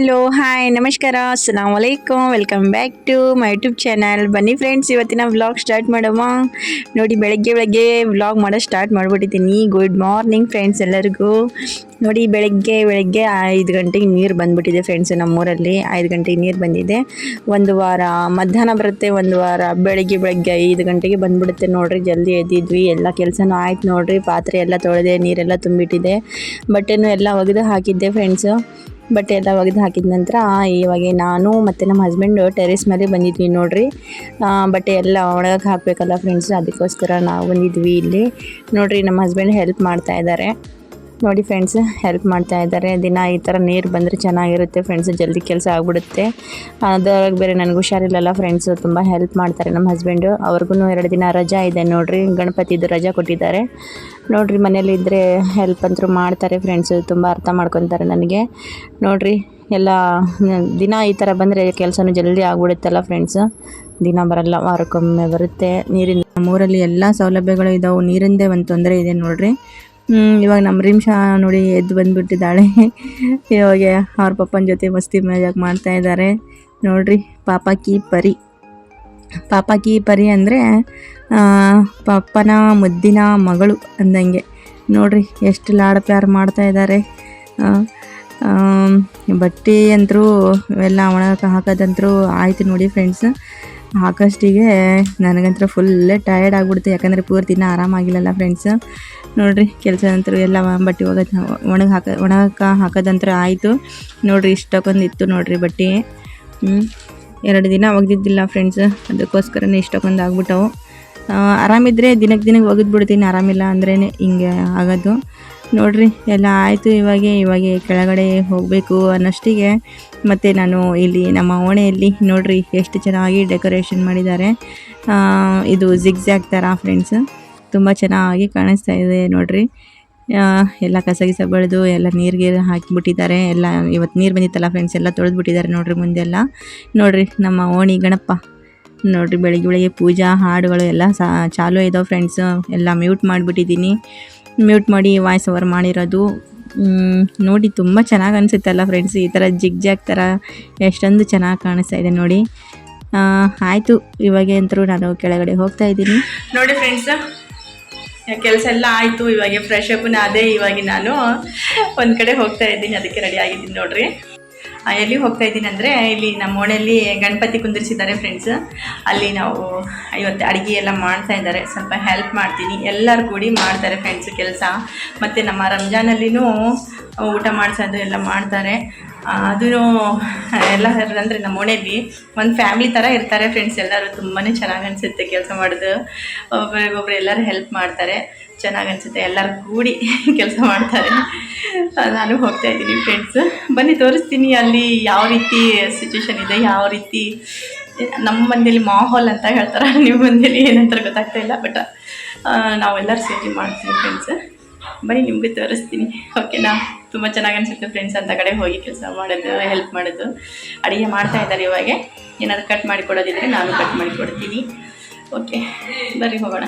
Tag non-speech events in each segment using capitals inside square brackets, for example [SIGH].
Hello, hi, ನಮಸ್ಕಾರ ಅಸ್ಸಲಾಂ ವಲೈಕಮ್ welcome back to my YouTube channel. ಬನ್ನಿ ಫ್ರೆಂಡ್ಸ್, ಇವತ್ತಿನ ವ್ಲಾಗ್ ಸ್ಟಾರ್ಟ್ ಮಾಡಮ್ಮ ನೋಡಿ, ಬೆಳಗ್ಗೆ ಬೆಳಗ್ಗೆ ವ್ಲಾಗ್ ಮಾಡೋ ಸ್ಟಾರ್ಟ್ ಮಾಡಿಬಿಟ್ಟಿದ್ದೀನಿ. ಗುಡ್ ಮಾರ್ನಿಂಗ್ ಫ್ರೆಂಡ್ಸ್ ಎಲ್ಲರಿಗೂ. ನೋಡಿ, ಬೆಳಗ್ಗೆ ಬೆಳಗ್ಗೆ ಐದು ಗಂಟೆಗೆ ನೀರು ಬಂದ್ಬಿಟ್ಟಿದೆ ಫ್ರೆಂಡ್ಸ್ ನಮ್ಮೂರಲ್ಲಿ. ಐದು ಗಂಟೆಗೆ ನೀರು ಬಂದಿದೆ. ಒಂದು ವಾರ, ಮಧ್ಯಾಹ್ನ ಬರುತ್ತೆ, ಒಂದು ವಾರ. ಬೆಳಗ್ಗೆ ಬೆಳಗ್ಗೆ ಐದು ಗಂಟೆಗೆ ಬಂದ್ಬಿಡುತ್ತೆ ನೋಡಿರಿ. ಜಲ್ದಿ ಎದ್ದಿದ್ವಿ. ಎಲ್ಲ ಕೆಲಸನೂ ಆಯ್ತು ನೋಡಿರಿ. ಪಾತ್ರೆ ಎಲ್ಲ ತೊಳೆದೆ, ನೀರೆಲ್ಲ ತುಂಬಿಟ್ಟಿದೆ. ಬಟ್ಟೆನೂ ಎಲ್ಲ ಒಗೆದು ಹಾಕಿದ್ದೆ ಫ್ರೆಂಡ್ಸು. ಬಟ್ಟೆ ಎಲ್ಲ ಒಗೆದು ಹಾಕಿದ ನಂತರ ಇವಾಗ ನಾನು ಮತ್ತು ನಮ್ಮ ಹಸ್ಬೆಂಡು ಟೆರೇಸ್ ಮೇಲೆ ಬಂದಿದ್ವಿ ನೋಡ್ರಿ. ಬಟ್ಟೆ ಎಲ್ಲ ಒಣಗಕ್ಕೆ ಹಾಕಬೇಕಲ್ಲ ಫ್ರೆಂಡ್ಸ್ ಅದಕ್ಕೋಸ್ಕರ ನಾವು ಬಂದಿದ್ವಿ ಇಲ್ಲಿ. ನೋಡ್ರಿ, ನಮ್ಮ ಹಸ್ಬೆಂಡ್ ಹೆಲ್ಪ್ ಮಾಡ್ತಾ ಇದ್ದಾರೆ ನೋಡಿ ಫ್ರೆಂಡ್ಸ್ ಹೆಲ್ಪ್ ಮಾಡ್ತಾ ಇದ್ದಾರೆ. ದಿನ ಈ ಥರ ನೀರು ಬಂದರೆ ಚೆನ್ನಾಗಿರುತ್ತೆ ಫ್ರೆಂಡ್ಸ್ ಜಲ್ದಿ ಕೆಲಸ ಆಗಿಬಿಡುತ್ತೆ. ಅದ್ರಾಗ ಬೇರೆ ನನಗೆ ಹುಷಾರಿಲ್ಲಲ್ಲ ಫ್ರೆಂಡ್ಸು ತುಂಬ ಹೆಲ್ಪ್ ಮಾಡ್ತಾರೆ ನಮ್ಮ ಹಸ್ಬೆಂಡು ಅವ್ರಿಗೂ ಎರಡು ದಿನ ರಜಾ ಇದೆ ನೋಡಿರಿ, ಗಣಪತಿದು ರಜಾ ಕೊಟ್ಟಿದ್ದಾರೆ. ನೋಡಿರಿ ಮನೇಲಿ ಇದ್ದರೆ ಹೆಲ್ಪ್ ಅಂತೂ ಮಾಡ್ತಾರೆ ಫ್ರೆಂಡ್ಸು ತುಂಬ ಅರ್ಥ ಮಾಡ್ಕೊತಾರೆ ನನಗೆ. ನೋಡಿರಿ, ಎಲ್ಲ ದಿನ ಈ ಥರ ಬಂದರೆ ಕೆಲಸನೂ ಜಲ್ದಿ ಆಗ್ಬಿಡುತ್ತಲ್ಲ ಫ್ರೆಂಡ್ಸ್ ದಿನ ಬರಲ್ಲ, ವಾರಕ್ಕೊಮ್ಮೆ ಬರುತ್ತೆ. ನೀರಿನ ನಮ್ಮೂರಲ್ಲಿ ಎಲ್ಲ ಸೌಲಭ್ಯಗಳು ಇದಾವೆ, ನೀರಿಂದೇ ಒಂದು ತೊಂದರೆ ಇದೆ ನೋಡ್ರಿ. ಇವಾಗ ನಮ್ಮ ರಿಮ್ಶಾ ನೋಡಿ ಎದ್ದು ಬಂದುಬಿಟ್ಟಿದ್ದಾಳೆ. ಇವಾಗ ಅವ್ರ ಪಪ್ಪನ ಜೊತೆ ಮಸ್ತಿ ಮಜಾಕ್ ಮಾಡ್ತಾ ಇದ್ದಾರೆ. ನೋಡ್ರಿ ಪಾಪಕಿ ಪರಿ. ಪಾಪಕಿ ಪರಿ ಅಂದರೆ ಪಪ್ಪನ ಮುದ್ದಿನ ಮಗಳು ಅಂದಂಗೆ. ನೋಡ್ರಿ, ಎಷ್ಟು ಲಾಡ ಪ್ಯಾರ್ ಮಾಡ್ತಾ ಇದ್ದಾರೆ. ಬಟ್ಟೆ ಅಂತರೂ, ಎಲ್ಲ ಒಣಗಕ್ಕೆ ಹಾಕೋದಂತರೂ ಆಯ್ತು ನೋಡಿ ಫ್ರೆಂಡ್ಸ್ ಹಾಕೋಷ್ಟಿಗೆ ನನಗಂತರ ಫುಲ್ ಟಯರ್ಡ್ ಆಗ್ಬಿಡ್ತು ಯಾಕಂದರೆ ಪೂರ್ತಿ ದಿನ ಆರಾಮಾಗಿಲ್ಲಲ್ಲ ಫ್ರೆಂಡ್ಸ್ ನೋಡ್ರಿ, ಕೆಲಸ ನಂತರ ಎಲ್ಲ ಬಟ್ಟೆ ಒಗದು ಒಣಗ ಹಾಕ ಒಣಗಕ್ಕೆ ಹಾಕೋದಂತರ ಆಯಿತು. ನೋಡ್ರಿ, ಇಷ್ಟಕ್ಕೊಂದು ಇತ್ತು ನೋಡ್ರಿ ಬಟ್ಟೆ. ಎರಡು ದಿನ ಒಗೆದಿದ್ದಿಲ್ಲ ಫ್ರೆಂಡ್ಸ್ ಅದಕ್ಕೋಸ್ಕರನೇ ಇಷ್ಟಕ್ಕೊಂದು ಆಗ್ಬಿಟ್ಟವು. ಆರಾಮಿದ್ರೆ ದಿನಕ್ಕೆ ದಿನಕ್ಕೆ ಒಗೆದು ಬಿಡ್ತೀನಿ ಆರಾಮಿಲ್ಲ ಅಂದ್ರೆ ಹಿಂಗೆ ಆಗೋದು. ನೋಡ್ರಿ, ಎಲ್ಲ ಆಯಿತು ಇವಾಗ ಇವಾಗ ಕೆಳಗಡೆ ಹೋಗಬೇಕು ಅನ್ನೋಷ್ಟಿಗೆ. ಮತ್ತು ನಾನು ಇಲ್ಲಿ ನಮ್ಮ ಓಣೆಯಲ್ಲಿ ನೋಡ್ರಿ ಎಷ್ಟು ಚೆನ್ನಾಗಿ ಡೆಕೋರೇಷನ್ ಮಾಡಿದ್ದಾರೆ. ಇದು ಜಿಗ್ಜ್ಯಾಗ್ ಥರ ಫ್ರೆಂಡ್ಸ್. ತುಂಬ ಚೆನ್ನಾಗಿ ಕಾಣಿಸ್ತಾ ಇದೆ ನೋಡ್ರಿ. ಎಲ್ಲ ಕಸ ಗಿಸ ಬೆಳೆದು ಎಲ್ಲ ನೀರಿಗೆ ಹಾಕಿಬಿಟ್ಟಿದ್ದಾರೆ. ಎಲ್ಲ ಇವತ್ತು ನೀರು ಬಂದಿತ್ತಲ್ಲ ಫ್ರೆಂಡ್ಸ್, ಎಲ್ಲ ತೊಳೆದ್ಬಿಟ್ಟಿದ್ದಾರೆ ನೋಡ್ರಿ ಮುಂದೆಲ್ಲ. ನೋಡ್ರಿ ನಮ್ಮ ಓಣಿ ಗಣಪ. ನೋಡ್ರಿ, ಬೆಳಿಗ್ಗೆ ಬೆಳಿಗ್ಗೆ ಪೂಜಾ, ಹಾಡುಗಳು ಎಲ್ಲ ಸಾ ಚಾಲು ಇದಾವೆ ಫ್ರೆಂಡ್ಸ್ ಎಲ್ಲ ಮ್ಯೂಟ್ ಮಾಡಿಬಿಟ್ಟಿದ್ದೀನಿ. ಮ್ಯೂಟ್ ಮಾಡಿ ವಾಯ್ಸ್ ಓವರ್ ಮಾಡಿರೋದು. ನೋಡಿ ತುಂಬ ಚೆನ್ನಾಗಿ ಅನಿಸುತ್ತಲ್ಲ ಫ್ರೆಂಡ್ಸ್ ಈ ಥರ ಜಿಗ್ ಜಾಗ್ ಥರ ಎಷ್ಟೊಂದು ಚೆನ್ನಾಗಿ ಕಾಣಿಸ್ತಾ ಇದೆ ನೋಡಿ. ಆಯಿತು, ಇವಾಗ ಅಂತರೂ ನಾನು ಕೆಳಗಡೆ ಹೋಗ್ತಾ ಇದ್ದೀನಿ. ನೋಡಿ ಫ್ರೆಂಡ್ಸ್ ಕೆಲಸ ಎಲ್ಲ ಆಯಿತು, ಇವಾಗ ಫ್ರೆಶ್ ಅಪ್ನ ಅದೇ ಇವಾಗ ನಾನು ಒಂದು ಕಡೆ ಹೋಗ್ತಾ ಇದ್ದೀನಿ, ಅದಕ್ಕೆ ರೆಡಿ ಆಗಿದ್ದೀನಿ ನೋಡ್ರಿ. ಎಲ್ಲಿ ಹೋಗ್ತಾ ಇದ್ದೀನಿ ಅಂದರೆ ಇಲ್ಲಿ ನಮ್ಮ ಓಣೆಯಲ್ಲಿ ಗಣಪತಿ ಕುಂದಿರಿಸಿದ್ದಾರೆ ಫ್ರೆಂಡ್ಸ್ ಅಲ್ಲಿ ನಾವು ಇವತ್ತು ಅಡುಗೆ ಎಲ್ಲ ಮಾಡ್ತಾ ಇದ್ದಾರೆ. ಸ್ವಲ್ಪ ಹೆಲ್ಪ್ ಮಾಡ್ತೀನಿ. ಎಲ್ಲರೂ ಕೂಡಿ ಮಾಡ್ತಾರೆ ಫ್ರೆಂಡ್ಸ್ ಕೆಲಸ. ಮತ್ತು ನಮ್ಮ ರಂಜಾನಲ್ಲಿನೂ ಊಟ ಮಾಡಿಸೋದು ಎಲ್ಲ ಮಾಡ್ತಾರೆ. ಅದೂ ಎಲ್ಲ ಅಂದರೆ ನಮ್ಮ ಮನೆಯಲ್ಲಿ ಒಂದು ಫ್ಯಾಮಿಲಿ ಥರ ಇರ್ತಾರೆ ಫ್ರೆಂಡ್ಸ್ ಎಲ್ಲರೂ. ತುಂಬಾ ಚೆನ್ನಾಗಿ ಅನಿಸುತ್ತೆ ಕೆಲಸ ಮಾಡೋದು. ಒಬ್ಬರಿಗೊಬ್ರು ಎಲ್ಲರೂ ಹೆಲ್ಪ್ ಮಾಡ್ತಾರೆ. ಚೆನ್ನಾಗಿ ಅನಿಸುತ್ತೆ. ಎಲ್ಲರೂ ಕೂಡಿ [LAUGHS] ಕೆಲಸ ಮಾಡ್ತಾರೆ. ನಾನು ಹೋಗ್ತಾ ಇದ್ದೀನಿ ಫ್ರೆಂಡ್ಸ್ ಬನ್ನಿ, ತೋರಿಸ್ತೀನಿ ಅಲ್ಲಿ ಯಾವ ರೀತಿ ಸಿಚುವೇಶನ್ ಇದೆ, ಯಾವ ರೀತಿ, ನಮ್ಮ ಮಂದಿಯಲ್ಲಿ ಮಾಹೋಲ್ ಅಂತ ಹೇಳ್ತಾರೆ. [LAUGHS] ನಿಮ್ಮ ಮಂದಿಯಲ್ಲಿ ಏನಂತ ಗೊತ್ತಾಗ್ತಾ ಇಲ್ಲ ಬಟ್ ನಾವೆಲ್ಲರೂ ಸೇರಿ ಮಾಡ್ತೀವಿ ಫ್ರೆಂಡ್ಸ್ ಬನ್ನಿ, ನಿಮಗೆ ತೋರಿಸ್ತೀನಿ. ಓಕೆನಾ ತುಂಬ ಚೆನ್ನಾಗಿ ಅನಿಸುತ್ತೆ ಫ್ರೆಂಡ್ಸ್ ಅಂತ ಕಡೆ ಹೋಗಿ ಕೆಲಸ ಮಾಡೋದು ಹೆಲ್ಪ್ ಮಾಡೋದು. ಅಡುಗೆ ಮಾಡ್ತಾ ಇದ್ದಾರೆ ಇವಾಗ. ಏನಾದರೂ ಕಟ್ ಮಾಡಿ ಕೊಡೋದಿದ್ರೆ ನಾನು ಕಟ್ ಮಾಡಿ ಕೊಡ್ತೀನಿ. ಓಕೆ ಬರ್ರಿ ಹೋಗೋಣ.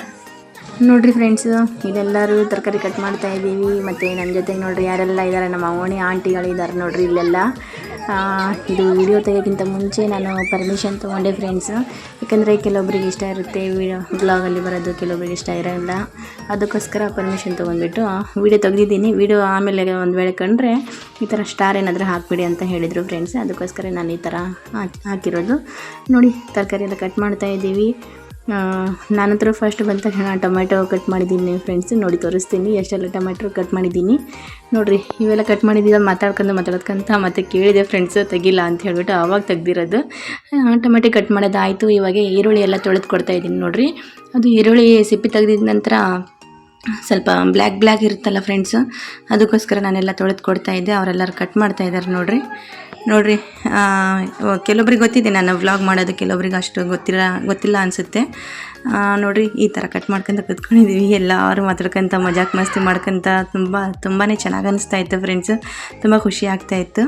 ನೋಡ್ರಿ ಫ್ರೆಂಡ್ಸು ಇಲ್ಲೆಲ್ಲರೂ ತರಕಾರಿ ಕಟ್ ಮಾಡ್ತಾ ಇದ್ದೀವಿ. ಮತ್ತು ನನ್ನ ಜೊತೆಗೆ ನೋಡ್ರಿ ಯಾರೆಲ್ಲ ಇದ್ದಾರೆ ನಮ್ಮ ಓಣಿ ಆಂಟಿಗಳಿದ್ದಾರೆ ನೋಡ್ರಿ ಇಲ್ಲೆಲ್ಲ. ಇದು ವಿಡಿಯೋ ತೆಗೋಕ್ಕಿಂತ ಮುಂಚೆ ನಾನು ಪರ್ಮಿಷನ್ ತೊಗೊಂಡೆ ಫ್ರೆಂಡ್ಸ್ ಯಾಕಂದರೆ ಕೆಲವೊಬ್ರಿಗೆ ಇಷ್ಟ ಇರುತ್ತೆ ವಿಡಿಯೋ ಬ್ಲಾಗಲ್ಲಿ ಬರೋದು, ಕೆಲವೊಬ್ರಿಗೆ ಇಷ್ಟ ಇರೋಲ್ಲ. ಅದಕ್ಕೋಸ್ಕರ ಪರ್ಮಿಷನ್ ತೊಗೊಂಡ್ಬಿಟ್ಟು ವಿಡಿಯೋ ತೆಗ್ದಿದ್ದೀನಿ. ವಿಡಿಯೋ ಆಮೇಲೆ ಒಂದು ವೇಳೆ ಕಂಡ್ರೆ ಈ ಥರ ಸ್ಟಾರ್ ಏನಾದರೂ ಹಾಕಿಬಿಡಿ ಅಂತ ಹೇಳಿದರು ಫ್ರೆಂಡ್ಸ್ ಅದಕ್ಕೋಸ್ಕರ ನಾನು ಈ ಥರ ಹಾಕ್- ಹಾಕಿರೋದು. ನೋಡಿ, ತರಕಾರಿ ಎಲ್ಲ ಕಟ್ ಮಾಡ್ತಾ ಇದ್ದೀವಿ. ನಾನಂತರ ಫಸ್ಟ್ ಬಂದ ತಕ್ಷಣ ಟೊಮೆಟೊ ಕಟ್ ಮಾಡಿದ್ದೀನಿ ಫ್ರೆಂಡ್ಸ್ ನೋಡಿ ತೋರಿಸ್ತೀನಿ, ಎಷ್ಟೆಲ್ಲ ಟೊಮೆಟೊ ಕಟ್ ಮಾಡಿದ್ದೀನಿ. ನೋಡಿರಿ, ಇವೆಲ್ಲ ಕಟ್ ಮಾಡಿದ್ದೀವಿ ಮಾತಾಡ್ಕೊಂಡು ಮಾತಾಡ್ಕೊಂತ ಮತ್ತೆ ಕೇಳಿದೆ ಫ್ರೆಂಡ್ಸ್ ತೆಗಿಲ್ಲ ಅಂತ ಹೇಳ್ಬಿಟ್ಟು ಆವಾಗ ತೆಗ್ದಿರೋದು. ಟೊಮೆಟೊ ಕಟ್ ಮಾಡೋದಾಯಿತು, ಇವಾಗ ಈರುಳ್ಳಿ ಎಲ್ಲ ತೊಳೆದು ಕೊಡ್ತಾ ಇದ್ದೀನಿ ನೋಡಿರಿ. ಅದು ಈರುಳ್ಳಿ ಸಿಪ್ಪಿ ತೆಗೆದಿದ ನಂತರ ಸ್ವಲ್ಪ ಬ್ಲ್ಯಾಕ್ ಬ್ಲ್ಯಾಕ್ ಇರುತ್ತಲ್ಲ ಫ್ರೆಂಡ್ಸ್ ಅದಕ್ಕೋಸ್ಕರ ನಾನೆಲ್ಲ ತೊಳೆದು ಕೊಡ್ತಾಯಿದ್ದೆ ಅವರೆಲ್ಲರೂ ಕಟ್ ಮಾಡ್ತಾ ಇದ್ದಾರೆ ನೋಡ್ರಿ. ನೋಡ್ರಿ ಕೆಲವೊಬ್ರಿಗೆ ಗೊತ್ತಿದೆ ನಾನು ವ್ಲಾಗ್ ಮಾಡೋದು ಕೆಲವೊಬ್ರಿಗೆ ಅಷ್ಟು ಗೊತ್ತಿಲ್ಲ ಗೊತ್ತಿಲ್ಲ ಅನಿಸುತ್ತೆ. ನೋಡ್ರಿ, ಈ ಥರ ಕಟ್ ಮಾಡ್ಕೊಂತ ಕೂತ್ಕೊಂಡಿದ್ದೀವಿ ಎಲ್ಲರೂ ಮಾತಾಡ್ಕೊಂತ, ಮಜಾಕ್ ಮಸ್ತಿ ಮಾಡ್ಕೊಂತ, ತುಂಬ ತುಂಬಾ ಚೆನ್ನಾಗಿ ಅನಿಸ್ತಾ ಇತ್ತು ಫ್ರೆಂಡ್ಸ್ ತುಂಬ ಖುಷಿ ಆಗ್ತಾ ಇತ್ತು.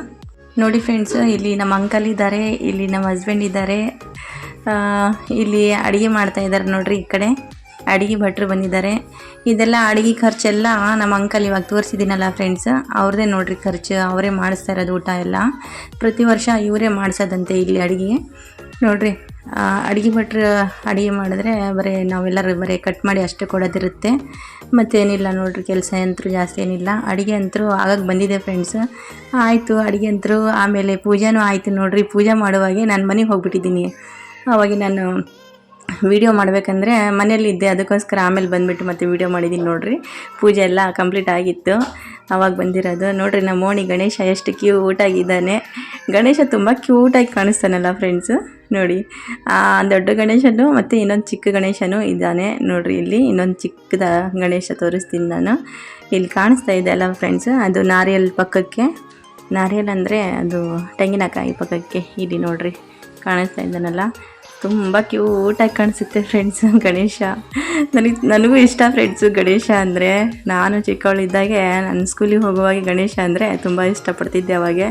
ನೋಡಿ ಫ್ರೆಂಡ್ಸ್ ಇಲ್ಲಿ ನಮ್ಮ ಅಂಕಲ್ ಇದ್ದಾರೆ ಇಲ್ಲಿ ನಮ್ಮ ಹಸ್ಬೆಂಡ್ ಇದ್ದಾರೆ ಇಲ್ಲಿ ಅಡುಗೆ ಮಾಡ್ತಾ ಇದ್ದಾರೆ ನೋಡ್ರಿ ಈ ಕಡೆ. ಅಡುಗೆ ಭಟ್ರು ಬಂದಿದ್ದಾರೆ. ಇದೆಲ್ಲ ಅಡುಗೆ ಖರ್ಚೆಲ್ಲ ನಮ್ಮ ಅಂಕಲ್ ಇವಾಗ ತೋರಿಸಿದ್ದೀನಲ್ಲ ಫ್ರೆಂಡ್ಸ್ ಅವ್ರದ್ದೇ ನೋಡ್ರಿ ಖರ್ಚು, ಅವರೇ ಮಾಡಿಸ್ತಾ ಇರೋದು ಊಟ ಎಲ್ಲ. ಪ್ರತಿ ವರ್ಷ ಇವರೇ ಮಾಡಿಸೋದಂತೆ ಇಲ್ಲಿ ಅಡುಗೆ. ನೋಡ್ರಿ ಅಡುಗೆ ಭಟ್ರು ಅಡುಗೆ ಮಾಡಿದ್ರೆ ಬರೀ ನಾವೆಲ್ಲರೂ ಬರೀ ಕಟ್ ಮಾಡಿ ಅಷ್ಟೇ ಕೊಡೋದಿರುತ್ತೆ. ಮತ್ತೇನಿಲ್ಲ ನೋಡ್ರಿ, ಕೆಲಸ ಅಂತರೂ ಜಾಸ್ತಿ ಏನಿಲ್ಲ. ಅಡುಗೆ ಅಂತರೂ ಆಗಕ್ಕೆ ಬಂದಿದೆ ಫ್ರೆಂಡ್ಸ್ ಆಯಿತು, ಅಡುಗೆ ಅಂತರೂ ಆಮೇಲೆ ಪೂಜೆನೂ ಆಯಿತು ನೋಡ್ರಿ. ಪೂಜೆ ಮಾಡುವಾಗೆ ನಾನು ಮನೆಗೆ ಹೋಗ್ಬಿಟ್ಟಿದ್ದೀನಿ. ಅವಾಗ ನಾನು ವಿಡಿಯೋ ಮಾಡಬೇಕಂದ್ರೆ ಮನೇಲಿದ್ದೆ ಅದಕ್ಕೋಸ್ಕರ ಆಮೇಲೆ ಬಂದುಬಿಟ್ಟು ಮತ್ತೆ ವಿಡಿಯೋ ಮಾಡಿದ್ದೀನಿ ನೋಡಿರಿ. ಪೂಜೆ ಎಲ್ಲ ಕಂಪ್ಲೀಟ್ ಆಗಿತ್ತು. ಅವಾಗ ಬಂದಿರೋದು. ನೋಡಿರಿ, ನಮ್ಮ ಓಣಿ ಗಣೇಶ ಎಷ್ಟು ಕ್ಯೂಟಾಗಿದ್ದಾನೆ ಗಣೇಶ ತುಂಬ ಕ್ಯೂಟಾಗಿ ಕಾಣಿಸ್ತಾನಲ್ಲ ಫ್ರೆಂಡ್ಸು ನೋಡಿ ದೊಡ್ಡ ಗಣೇಶನು ಮತ್ತು ಇನ್ನೊಂದು ಚಿಕ್ಕ ಗಣೇಶನು ಇದ್ದಾನೆ. ನೋಡಿರಿ, ಇಲ್ಲಿ ಇನ್ನೊಂದು ಚಿಕ್ಕದ ಗಣೇಶ ತೋರಿಸ್ತೀನಿ ನಾನು. ಇಲ್ಲಿ ಕಾಣಿಸ್ತಾ ಇದೆ ಅಲ್ಲ ಫ್ರೆಂಡ್ಸು ಅದು ನಾರಿಯಲ್ ಪಕ್ಕಕ್ಕೆ. ನಾರಿಯಲ್ ಅಂದರೆ ಅದು ತೆಂಗಿನಕಾಯಿ ಪಕ್ಕಕ್ಕೆ. ಇಲ್ಲಿ ನೋಡಿರಿ, ಕಾಣಿಸ್ತಾ ಇದ್ದಾನಲ್ಲ. ತುಂಬ ಕ್ಯೂಟಾಗಿ ಕಾಣಿಸುತ್ತೆ ಫ್ರೆಂಡ್ಸ್ ಗಣೇಶ. ನನಗೆ ನನಗೂ ಇಷ್ಟ ಫ್ರೆಂಡ್ಸು ಗಣೇಶ ಅಂದರೆ ನಾನು ಚಿಕ್ಕವಳಿದ್ದಾಗೆ ನನ್ನ ಸ್ಕೂಲಿಗೆ ಹೋಗುವಾಗ ಗಣೇಶ ಅಂದರೆ ತುಂಬ ಇಷ್ಟಪಡ್ತಿದ್ದೆ ಅವಾಗೆ.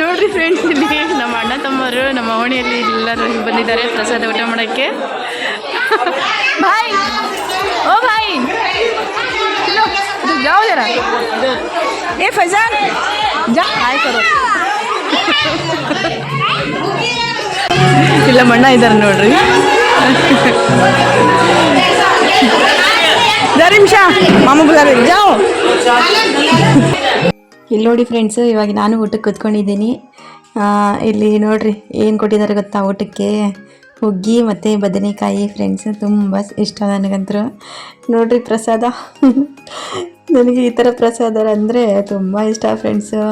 ನೋಡ್ರಿ ಫ್ರೆಂಡ್ಸ್ ಇಲ್ಲಿ ನಮ್ಮ ಅಣ್ಣ ತಮ್ಮರು ನಮ್ಮ ಓಣಿಯಲ್ಲಿ ಎಲ್ಲರೂ ಬಂದಿದ್ದಾರೆ ಪ್ರಸಾದ ಊಟ ಮಾಡೋಕ್ಕೆ. ಬಾಯ್! ಓ ಬಾಯ್! ಯಾವ್ದಾರ? ಏ ಫಜಾನ್! ಜಾ [LAUGHS] ಇಲ್ಲಮ್ಮಣ್ಣ ಇದ್ದಾರೆ ನೋಡ್ರಿ. ನಿಮಿಷಾ. ಮಾಮ ಇಲ್ಲಿ ನೋಡಿ ಫ್ರೆಂಡ್ಸ್ ಇವಾಗ ನಾನು ಊಟಕ್ಕೆ ಕೂತ್ಕೊಂಡಿದ್ದೀನಿ. ಇಲ್ಲಿ ನೋಡ್ರಿ, ಏನು ಕೊಟ್ಟಿದ್ದಾರೆ ಗೊತ್ತಾ ಊಟಕ್ಕೆ? ಹುಗ್ಗಿ ಮತ್ತು ಬದನೆಕಾಯಿ ಫ್ರೆಂಡ್ಸ್ ತುಂಬ ಇಷ್ಟ ನನಗಂತೂ. ನೋಡ್ರಿ ಪ್ರಸಾದ. ನನಗೆ ಈ ಥರ ಪ್ರಸಾದ ಅಂದರೆ ತುಂಬ ಇಷ್ಟ ಫ್ರೆಂಡ್ಸು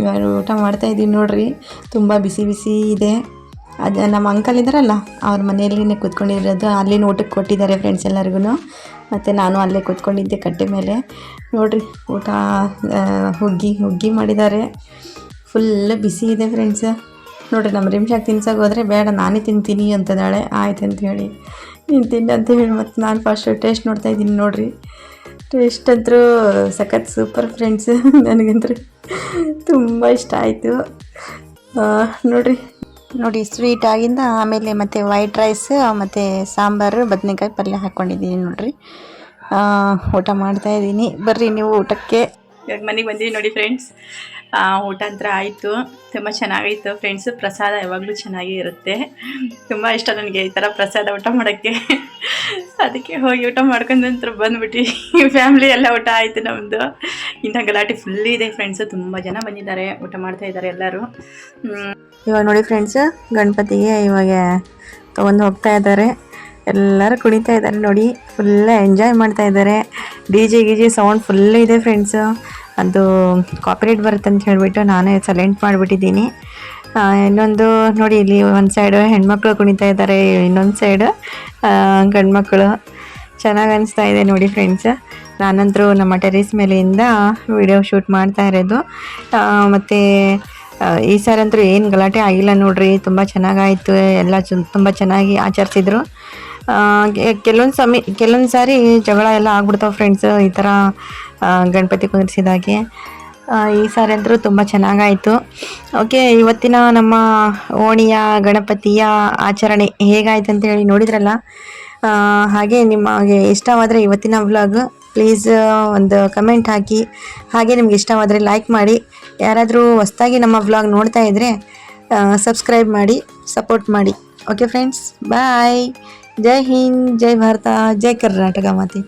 ಇವಾಗ ಊಟ ಮಾಡ್ತಾಯಿದ್ದೀನಿ ನೋಡ್ರಿ. ತುಂಬ ಬಿಸಿ ಬಿಸಿ ಇದೆ. ಅದು ನಮ್ಮ ಅಂಕಲ್ ಇದ್ದಾರಲ್ಲ ಅವ್ರ ಮನೆಯಲ್ಲಿನೇ ಕೂತ್ಕೊಂಡಿರೋದು ಅಲ್ಲಿನ ಊಟಕ್ಕೆ ಕೊಟ್ಟಿದ್ದಾರೆ ಫ್ರೆಂಡ್ಸ್ ಎಲ್ಲರಿಗೂ ಮತ್ತು ನಾನು ಅಲ್ಲೇ ಕೂತ್ಕೊಂಡಿದ್ದೆ ಕಟ್ಟೆ ಮೇಲೆ. ನೋಡ್ರಿ, ಊಟ ಹುಗ್ಗಿ ಹುಗ್ಗಿ ಮಾಡಿದ್ದಾರೆ. ಫುಲ್ ಬಿಸಿ ಇದೆ ಫ್ರೆಂಡ್ಸ್ ನೋಡ್ರಿ ನಮ್ಮ ರಿಮ್ಶಾಕ್ ತಿನ್ಸೋಕೆ ಹೋದರೆ ಬೇಡ, ನಾನೇ ತಿಂತೀನಿ ಅಂತದಾಳೆ ಆಯ್ತು ಅಂತ ಹೇಳಿ. ನೀನು ತಿನ್ನ ಅಂತ ಹೇಳಿ, ಮತ್ತು ನಾನು ಫಸ್ಟ್ ಟೇಸ್ಟ್ ನೋಡ್ತಾ ಇದ್ದೀನಿ ನೋಡಿರಿ. ಟೇಸ್ಟ್ ಅಂತೂ ಸಖತ್ ಸೂಪರ್ ಫ್ರೆಂಡ್ಸ್ ನನಗಂತೂ ತುಂಬ ಇಷ್ಟ ಆಯಿತು. ನೋಡ್ರಿ ನೋಡಿ ಸ್ವೀಟ್ ಆಗಿಂದ ಆಮೇಲೆ ಮತ್ತು ವೈಟ್ ರೈಸ್ ಮತ್ತು ಸಾಂಬಾರು, ಬದನೆಕಾಯಿ ಪಲ್ಯ ಹಾಕ್ಕೊಂಡಿದ್ದೀನಿ ನೋಡಿರಿ. ಊಟ ಮಾಡ್ತಾ ಇದ್ದೀನಿ. ಬರ್ರಿ ನೀವು ಊಟಕ್ಕೆ. ಇವಾಗ ಮನೆಗೆ ಬಂದೀವಿ ನೋಡಿ ಫ್ರೆಂಡ್ಸ್ ಊಟ ಅಂತ ಆಯಿತು. ತುಂಬ ಚೆನ್ನಾಗಿತ್ತು ಫ್ರೆಂಡ್ಸು ಪ್ರಸಾದ ಯಾವಾಗಲೂ ಚೆನ್ನಾಗೇ ಇರುತ್ತೆ. ತುಂಬ ಇಷ್ಟ ನನಗೆ ಈ ಥರ ಪ್ರಸಾದ ಊಟ ಮಾಡೋಕ್ಕೆ. ಅದಕ್ಕೆ ಹೋಗಿ ಊಟ ಮಾಡ್ಕೊಂಡು ನಂತರ ಬಂದ್ಬಿಟ್ಟು. ಫ್ಯಾಮ್ಲಿ ಎಲ್ಲ ಊಟ ಆಯಿತು ನಮ್ಮದು ಇಂಥ ಗಲಾಟೆ ಫುಲ್ ಇದೆ ಫ್ರೆಂಡ್ಸು ತುಂಬ ಜನ ಬಂದಿದ್ದಾರೆ, ಊಟ ಮಾಡ್ತಾ ಇದ್ದಾರೆ ಎಲ್ಲರೂ. ಇವಾಗ ನೋಡಿ ಫ್ರೆಂಡ್ಸ್ ಗಣಪತಿಗೆ ಇವಾಗ ತೊಗೊಂಡು ಹೋಗ್ತಾ ಇದ್ದಾರೆ. ಎಲ್ಲರೂ ಕುಣಿತಾ ಇದ್ದಾರೆ ನೋಡಿ ಫುಲ್ ಎಂಜಾಯ್ ಮಾಡ್ತಾ ಇದ್ದಾರೆ. ಡಿ ಜೆ ಗಿ ಜೆ ಸೌಂಡ್ ಫುಲ್ ಇದೆ ಫ್ರೆಂಡ್ಸು ಅದು ಕಾಪರೇಟ್ ಬರುತ್ತೆ ಅಂತ ಹೇಳಿಬಿಟ್ಟು ನಾನೇ ಸೈಲೆಂಟ್ ಮಾಡಿಬಿಟ್ಟಿದ್ದೀನಿ. ಇನ್ನೊಂದು ನೋಡಿ, ಇಲ್ಲಿ ಒಂದು ಸೈಡು ಹೆಣ್ಮಕ್ಳು ಕುಣಿತಾ ಇದ್ದಾರೆ, ಇನ್ನೊಂದು ಸೈಡು ಗಂಡ್ಮಕ್ಳು. ಚೆನ್ನಾಗಿ ಅನಿಸ್ತಾ ಇದೆ ನೋಡಿ ಫ್ರೆಂಡ್ಸ್ ನಾನಂತರೂ ನಮ್ಮ ಟೆರೇಸ್ ಮೇಲೆಯಿಂದ ವಿಡಿಯೋ ಶೂಟ್ ಮಾಡ್ತಾ ಇರೋದು. ಮತ್ತು ಈ ಸಾರಿ ಅಂತೂ ಏನು ಗಲಾಟೆ ಆಗಿಲ್ಲ ನೋಡ್ರಿ, ತುಂಬ ಚೆನ್ನಾಗಾಯಿತು, ಎಲ್ಲ ತುಂಬ ಚೆನ್ನಾಗಿ ಆಚರಿಸಿದ್ರು. ಕೆಲವೊಂದು ಸಮಯ ಕೆಲವೊಂದು ಸಾರಿ ಜಗಳ ಎಲ್ಲ ಆಗ್ಬಿಡ್ತಾವೆ ಫ್ರೆಂಡ್ಸ್ ಈ ಥರ ಗಣಪತಿ ಕುಂದಿರಿಸಿದಾಗೆ ಈ ಸಾರಿ ಅಂತೂ ತುಂಬ ಚೆನ್ನಾಗಾಯಿತು. ಓಕೆ, ಇವತ್ತಿನ ನಮ್ಮ ಓಣಿಯ, ಗಣಪತಿಯ ಆಚರಣೆ ಹೇಗಾಯ್ತು ಅಂತ ಹೇಳಿ ನೋಡಿದ್ರಲ್ಲ? ಹಾಗೆ ನಿಮಗೆ ಇಷ್ಟವಾದರೆ ಇವತ್ತಿನ ವ್ಲಾಗ್ ಪ್ಲೀಸ್ ಒಂದು ಕಮೆಂಟ್ ಹಾಕಿ. ಹಾಗೆ ನಿಮ್ಗೆ ಇಷ್ಟವಾದರೆ ಲೈಕ್ ಮಾಡಿ. ಯಾರಾದರೂ ಹೊಸ್ದಾಗಿ ನಮ್ಮ ವ್ಲಾಗ್ ನೋಡ್ತಾ ಇದ್ದರೆ ಸಬ್ಸ್ಕ್ರೈಬ್ ಮಾಡಿ ಸಪೋರ್ಟ್ ಮಾಡಿ. ಓಕೆ ಫ್ರೆಂಡ್ಸ್ ಬಾಯ್ ಜೈ ಹಿಂದ್, ಜೈ ಭಾರತ, ಜೈ ಕರ್ನಾಟಕ ಮಾತೆ.